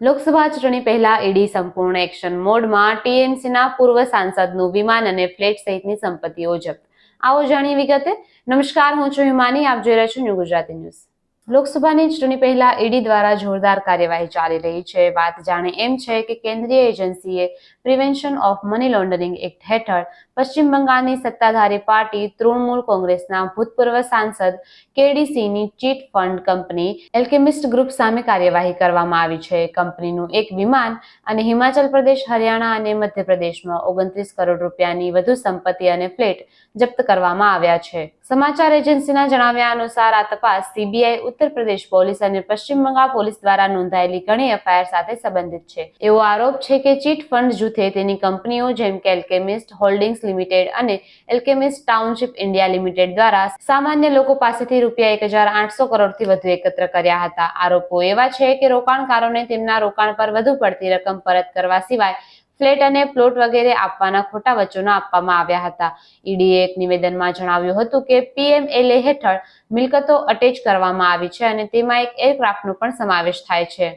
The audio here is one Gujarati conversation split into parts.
લોકસભા ચૂંટણી પહેલા ઈડી સંપૂર્ણ એક્શન મોડમાં ટીએમસીના પૂર્વ સાંસદનું વિમાન અને ફ્લેટ સહિતની સંપત્તિઓ જપ્ત આવો જાણીએ વિગતે. નમસ્કાર, હું છું હિમાની. આપ જોઈ રહ્યા છો ન્યૂ ગુજરાતી ન્યૂઝ. લોકસભાની ચૂંટણી પહેલા ઈડી દ્વારા જોરદાર કાર્યવાહી ચાલી રહી છે. વાત જાણે એમ છે કે કેન્દ્રીય એજન્સીએ prevention of money laundering act હેઠળ પશ્ચિમ બંગાળની સત્તાધારી પાર્ટી તૃણમૂલ કોંગ્રેસના ભૂતપૂર્વ સાંસદ કેડીસીની chit fund company Alchemist group સામે કાર્યવાહી કરવામાં આવી છે. કંપનીનું એક વિમાન અને હિમાચલ પ્રદેશ, હરિયાણા અને મધ્યપ્રદેશમાં ઓગણત્રીસ કરોડ રૂપિયાની વધુ સંપત્તિ અને ફ્લેટ જપ્ત કરવામાં આવ્યા છે. સમાચાર એજન્સીના જણાવ્યા અનુસાર આ તપાસ સીબીઆઈ, ઉત્તર પ્રદેશ પોલીસ અને પશ્ચિમ બંગાળ પોલીસ દ્વારા નોંધાયેલી ઘણી એફઆઈઆર સાથે સંબંધિત છે. એવો આરોપ છે કે ચીટ ફંડ જૂથે તેની કંપનીઓ જેમ કે એલ્કેમિસ્ટ હોલ્ડિંગ્સ લિમિટેડ અને એલ્કેમિસ્ટ ટાઉનશીપ ઇન્ડિયા લિમિટેડ દ્વારા સામાન્ય લોકો પાસેથી રૂપિયા એક હજાર આઠસો કરોડથી વધુ એકત્ર કર્યા હતા. આરોપો એવા છે કે રોકાણકારોને તેમના રોકાણ પર વધુ પડતી રકમ પરત કરવા સિવાય ફ્લેટ અને પ્લોટ વગેરે આપવાના ખોટા વચનો આપવામાં આવ્યા હતા. ઈડીએ એક નિવેદનમાં જણાવ્યું હતું કે પીએમએલએ હેઠળ મિલકતો અટેચ કરવામાં આવી છે અને તેમાં એક એરક્રાફ્ટનો પણ સમાવેશ થાય છે.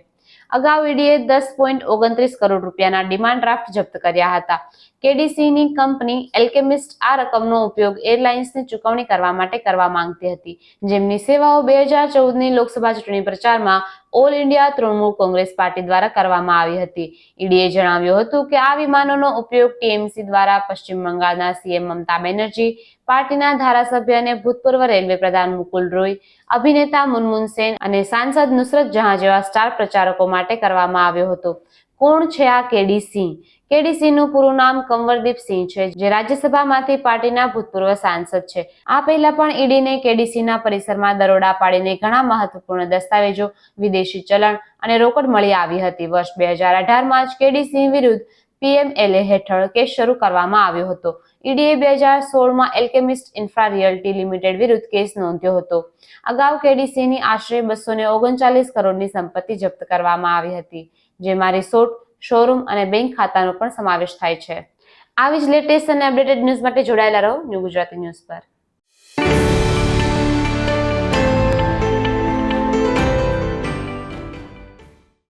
અગાઉ ઈડીએ દસ પોઈન્ટ ઓગણત્રીસ કરોડ રૂપિયાના ડિમાન્ડ ડ્રાફ્ટ જપ્ત કર્યા હતા. કેડીસીની કંપની એલ્કેમિસ્ટ આ રકમનો ઉપયોગ એરલાઇન્સની ચૂકવણી કરવા માટે કરવા માંગતી હતી. જેમની સેવાઓ બે હજાર ચૌદની લોકસભા ચૂંટણી પ્રચારમાં all India Trinamool Congress party દ્વારા કરવામાં આવી હતી. ઈડીએ જણાવ્યું હતું કે આ વિમાનોનો ઉપયોગ ટીએમસી દ્વારા પશ્ચિમ બંગાળના સીએમ મમતા બેનર્જી, પાર્ટીના ધારાસભ્ય અને ભૂતપૂર્વ રેલવે પ્રધાન મુકુલ રોય, અભિનેતા મુનમુન સેન અને સાંસદ નુસરત જહાં જેવા સ્ટાર પ્રચારકો માટે કરવામાં આવ્યો હતો. કોણ છે આ કેડી સિંહ? કેડી સિંહનું પૂરું નામ કંવરદીપ સિંહ છે, જે રાજ્યસભામાંથી પાર્ટીના ભૂતપૂર્વ સાંસદ છે. આ પહેલા પણ ઈડીને કેડીસીના પરિસરમાં દરોડા પાડીને ઘણા મહત્વપૂર્ણ દસ્તાવેજો, વિદેશી ચલણ અને રોકડ મળી આવી હતી. વર્ષ બે હજાર અઢારમાં જ કેડી સિંહ વિરુદ્ધ પીએમએલએ હેઠળ કેસ શરૂ કરવામાં આવ્યો હતો. ઈડીએ બે હજાર સોળમાં એલ્કેમિસ્ટ ઇન્ફ્રા રિયલ્ટી લિમિટેડ વિરુદ્ધ કેસ નોંધ્યો હતો. અગાઉ કેડીસીની આશરે બસો ને ઓગણચાલીસ કરોડની સંપત્તિ જપ્ત કરવામાં આવી હતી, જેમાં રિસોર્ટ, શોરૂમ અને બેંક ખાતાનો પણ સમાવેશ થાય છે. આવી જ લેટેસ્ટ અને અપડેટેડ ન્યૂઝ માટે જોડાયેલા રહો ન્યૂ ગુજરાતી ન્યૂઝ પર.